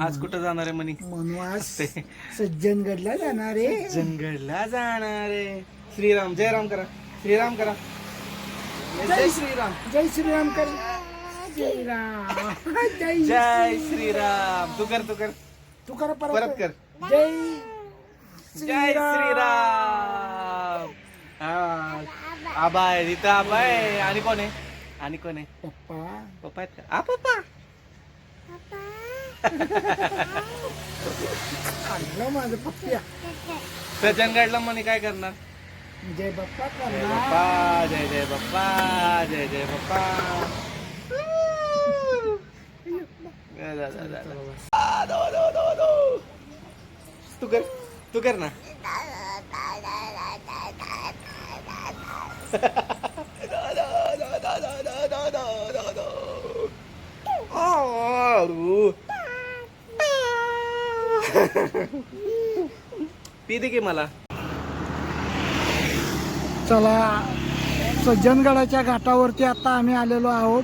आज कुठं जाणार आहे म्हणी म्हणून आज सज्जनगडला जाणार आहे. जंगलला जाणार आहे. श्रीराम जय राम करा. श्रीराम करा. जय श्रीराम. जय श्रीराम कर. जय जय श्रीराम. तू कर तू कर. तू कर परत परत कर. जय जय श्रीराम. हा. आबा आहे तिथं आबा आहे. आणि कोण आहे? आणि कोण आहे? पप्पा. पप्पा आहेत का? आ पप्पा. आणलं माझं पप्प्या सज्जनगडला म्हणे काय करणार जय बाप्पा जय करणार बाप्पा जय जय बाप्पा जय जय बाप्पा जा, जा, जा, जा. आ, दो, दो, दो, दो. तू कर तू कर ना पी दे की मला. चला सज्जनगडाच्या घाटावरती आता आम्ही आलेलो आहोत.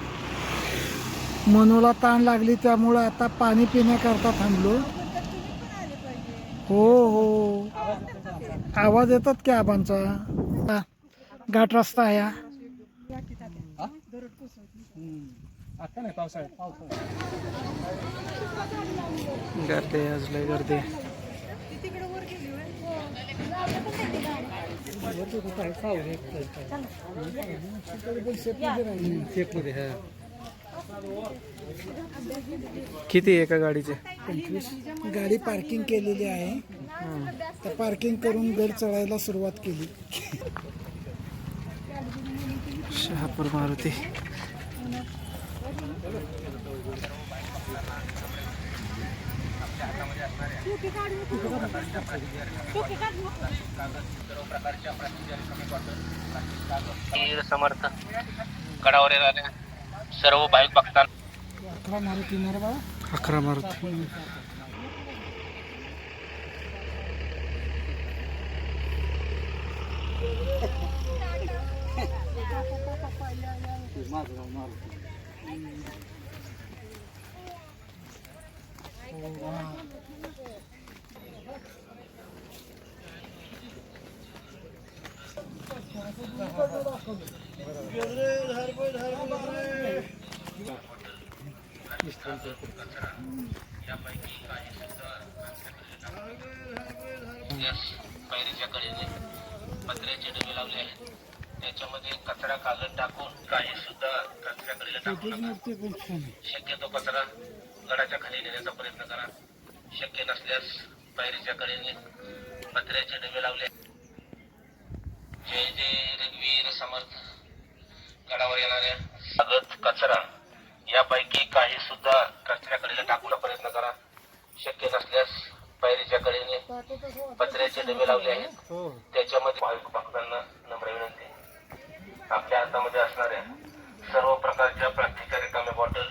मनूला ताण लागली त्यामुळं आता पाणी पिण्याकरता थांबलो. हो हो. आवाज येतात की आबांचा? घाट रस्ता आहे हा. गर्दी आहे, आज लय गर्दी. किती आहे एका गाडीचे? पंचवीस गाडी पार्किंग केलेली आहे. तर पार्किंग करून गड चढायला सुरुवात केली. शहापूर मारुती. समर्थ गडावर येणाऱ्या सर्व भाविक भक्तांना अकरा मारुती अकरा मारुती. यस पायरीच्या कडेने पत्र्याचे डबे लावले आहेत त्याच्यामध्ये कचरा कागद टाकून काही सुद्धा कचऱ्या कडेला टाकू नका. शक्यतो कचरा गडाच्या खाली नेण्याचा प्रयत्न करा. शक्य नसल्यास पायरीच्या कडेने पत्र्याचे डबे लावले. जय जय रघुवीर समर्थ. गडावर येणाऱ्या कागद कचरा यापैकी काही सुद्धा कचऱ्याकडे टाकून प्रयत्न करा. शक्य नसल्यास पायरीच्या कडेने पत्र्याचे डबे लावले आहेत. त्याच्यामध्ये भाविक भक्तांना नम्र विनंती. आपल्या हातामध्ये असणाऱ्या सर्व प्रकारच्या प्लास्टिकच्या रिकाम्या बॉटल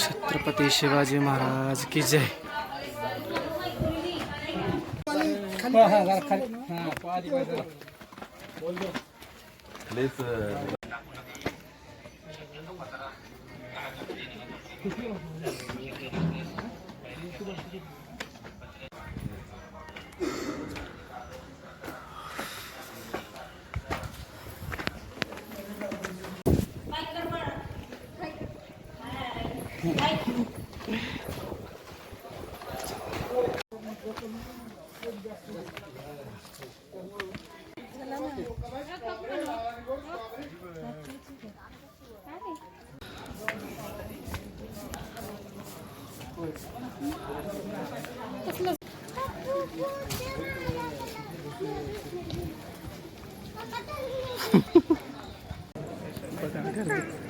छत्रपती शिवाजी महाराज की जय. はい。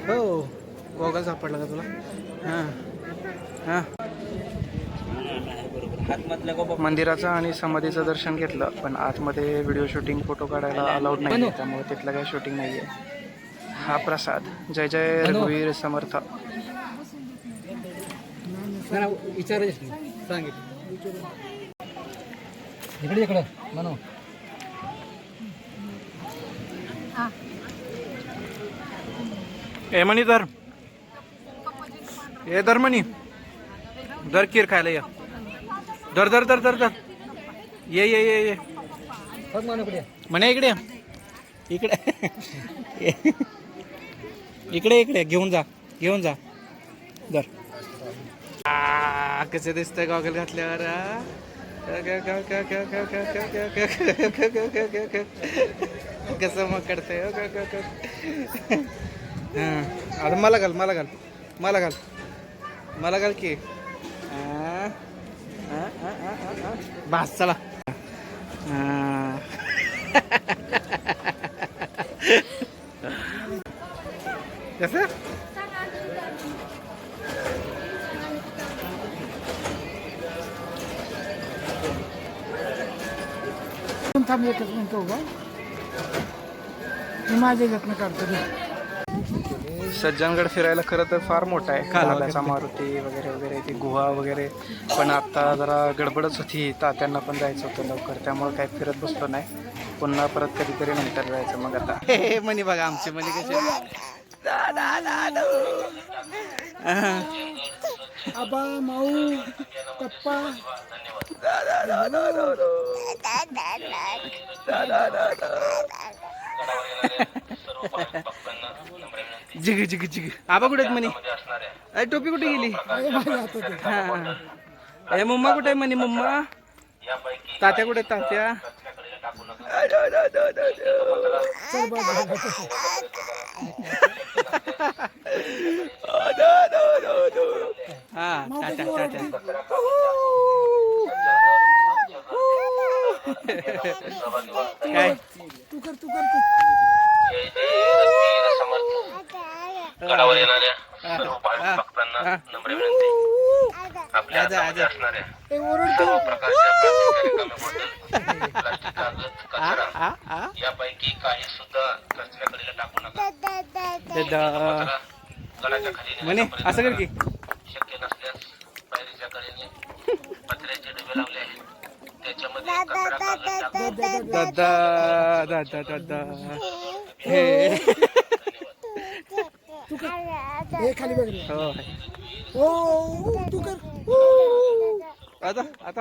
हो गोगल सापडला का तुला? हां हां. मंदिराचं आणि समाधीचं दर्शन घेतलं पण आतमध्ये व्हिडिओ शूटिंग फोटो काढायला अलाउड नाही त्यामुळे तिथलं काही शूटिंग नाही आहे हा प्रसाद. जय जय रघुवीर समर्थ. इकडे इकडे म्हणू ए म्हणी धर. ए धर म्हणी धर खीर खायला ये. धर धर धर धर धर. ये ये ये ये. म्हणे इकडे. ये. इकडे. इकडे इकडे. घेऊन जा. घेऊन जा. धर. आ, दिसतंय गॉगल घातल्यावर कसं मग करतंय हो, अरे मला घाल मला घाल मला घाल. मला घाल की. भास चला. कसं? थांब एकच मिनिट उभा मी माझ्या घेतनं काढतो घे. सज्जनगड फिरायला खरं तर फार मोठा आहे. कालाचा मारुती वगैरे वगैरे ती गुहा वगैरे. पण आता जरा गडबडच होती. तात्यांना पण जायचं होतं लवकर. त्यामुळे काही फिरत बसलो नाही. पुन्हा परत कधीतरी नंतर जायचं मग आता. हे मनी बघा आमचे मनी कसे दादा दादा आबा माऊ पप्पा. Zig zig zig. आबा कुठे आहेत मनी अरे टोपी कुठे गेली? अरे. हा. ए मम्मा कुठे आहे मनी मम्मा? तात्या कुठे आहेत तात्या चल बाबा हा तात्या तात्या काय तू कर तू कर तू. जय जय रघुवीर समर्थ गडावर येणाऱ्या सर्व भाविक भक्तांना नम्र विनंती आपल्या आजा, हातामध्ये आजा. असणाऱ्या ए ओरडतो सर्व प्रकारच्या प्लास्टिकच्या रिकाम्या बॉटल प्लास्टिक कचरा. यापैकी काही सुद्धा टाकू नका. गडाच्या खाली म्हणे असं कर की. करा. शक्य नसल्यास पायरीच्या कडेने पत्र्याचे डबे लावले आहेत. त्याच्यामध्ये कचरा कागद टाकून दादा दादा. दादा हे. ए खाली बघ. रे. हो. ओ तू कर. आता आता.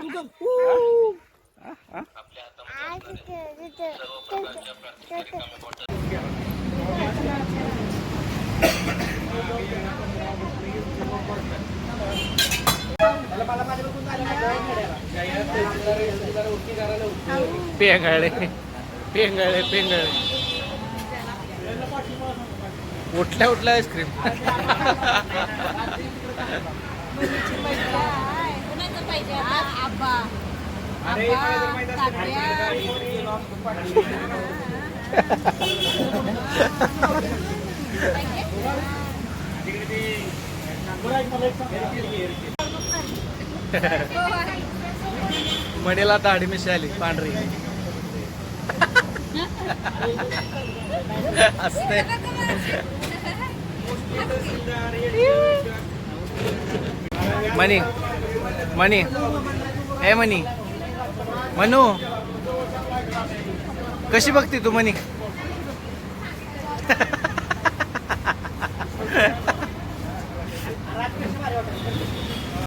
पेंगाळे पेंगाळे पेंगाळे उठल्या उठल्या आईस्क्रीम पाहिजे आता? आबा आबा, तात्या. मडीला दाढी मिशी आली पांढरी असते मनी मनी ए मनी मनू कशी बघते तू मनी?